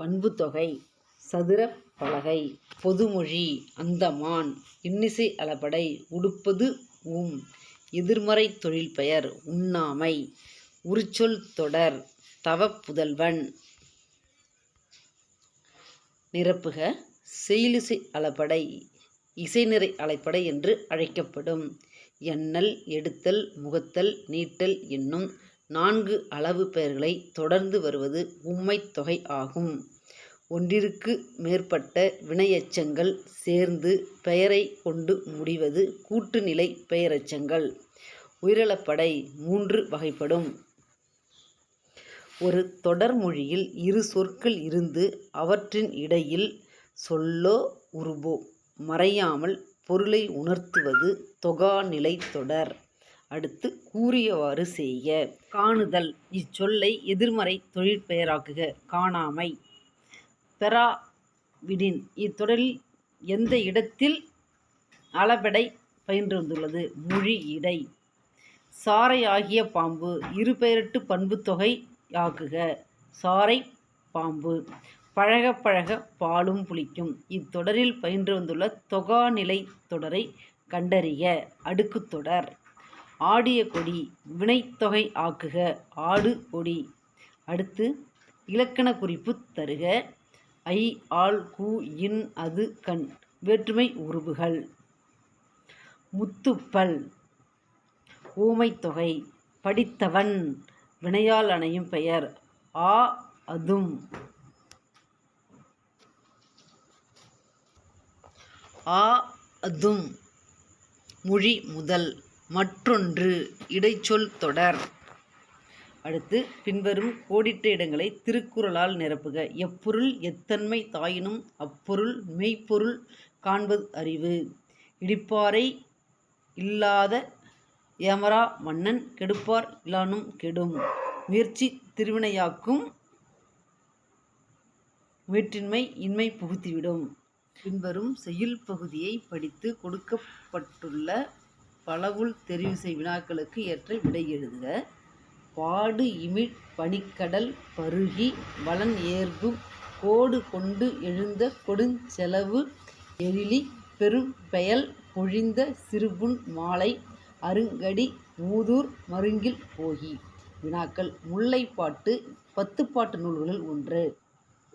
பண்புத்தொகை சதுரப் பலகை பொதுமொழி அந்தமான் இன்னிசை அளபடை உடுப்பது உம் எதிர்மறை தொழில்பெயர் உண்ணாமை உரிச்சொல் தொடர் தவப்புதல்வன் நிரப்புக செயலிசை அளபடை இசைநிறை அலைப்படை என்று அழைக்கப்படும். எண்ணல் எடுத்தல் முகத்தல் நீட்டல் என்னும் நான்கு அளவு பெயர்களை தொடர்ந்து வருவது உம்மைத் தொகை ஆகும். ஒன்றிற்கு மேற்பட்ட வினையச்சங்கள் சேர்ந்து பெயரைக் கொண்டு முடிவது கூட்டுநிலை பெயரச்சங்கள் உயிரிழப்படை மூன்று வகைப்படும். ஒரு தொடர்மொழியில் இரு சொற்கள் இருந்து அவற்றின் இடையில் சொல்லோ உருபோ மறையாமல் பொருளை உணர்த்துவது தொகாநிலைத் தொடர். அடுத்து கூறியவாறு செய்க. காணுதல் இச்சொல்லை எதிர்மறை தொழிற்பெயராக்குக. காணாமை. பெறாவிடின் இத்தொடரில் எந்த இடத்தில் அளபெடை பயின்று வந்துள்ளது. மொழி இடை. சாரையாகிய பாம்பு இருபெயரட்டுப் பண்புத்தொகை ஆக்குக சாரை பாம்பு. பழக பழக பாலும் புளிக்கும் இத்தொடரில் பயின்று வந்துள்ள தொகாநிலைத் தொடரை கண்டறிய அடுக்குத்தொடர். ஆடிய கொடி வினைத்தொகை ஆக்குக. ஆடு கொடி. அடுத்து இலக்கணக் குறிப்பு தருக. ஐ ஆல் கு இன் அது கண் வேற்றுமை உருபுகள். முத்துப்பல் ஊமைத்தொகை படித்தவன் வினையால் அணையும் பெயர் ஆ அதும் ஆ அதும் மொழி முதல் மற்றொன்று இடைச்சொல் தொடர். அடுத்து பின்வரும் கோடிட்ட இடங்களை திருக்குறளால் நிரப்புக. எப்பொருள் எத்தன்மை தாயினும் அப்பொருள் மெய்ப்பொருள் காண்பது அறிவு. இடிப்பாரை இல்லாத ஏமரா மன்னன் கெடுப்பார் இலானும் கெடும். முயற்சி திருவினையாக்கும் வீட்டின்மை இன்மை புகுத்திவிடும். பின்வரும் செய்யுள்பகுதியைப் படித்து கொடுக்கப்பட்டுள்ள பலவுள் தெரிவிசை வினாக்களுக்கு ஏற்ற விடை எழுதுக. பாடு இமிழ் பனிக்கடல் பருகி வளன் ஏர்பு கோடு கொண்டு எழுந்த கொடுஞ்செலவு எழிலி பெரும்பெயல் பெரும் பெயல் பொழிந்த சிறுபுண் மாலை அருங்கடி மூதூர் மருங்கில் போகி. வினாக்கள் முல்லைப்பாட்டு பத்துப்பாட்டு நூல்களில் ஒன்று.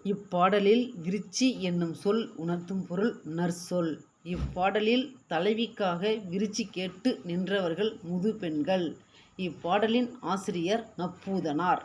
இப்பாடலில் விரிச்சி என்னும் சொல் உணர்த்தும் பொருள் நற்சொல். இப்பாடலில் தலைவிக்காக விரிச்சி கேட்டு நின்றவர்கள் முதுபெண்கள். இப்பாடலின் ஆசிரியர் நப்பூதனார்.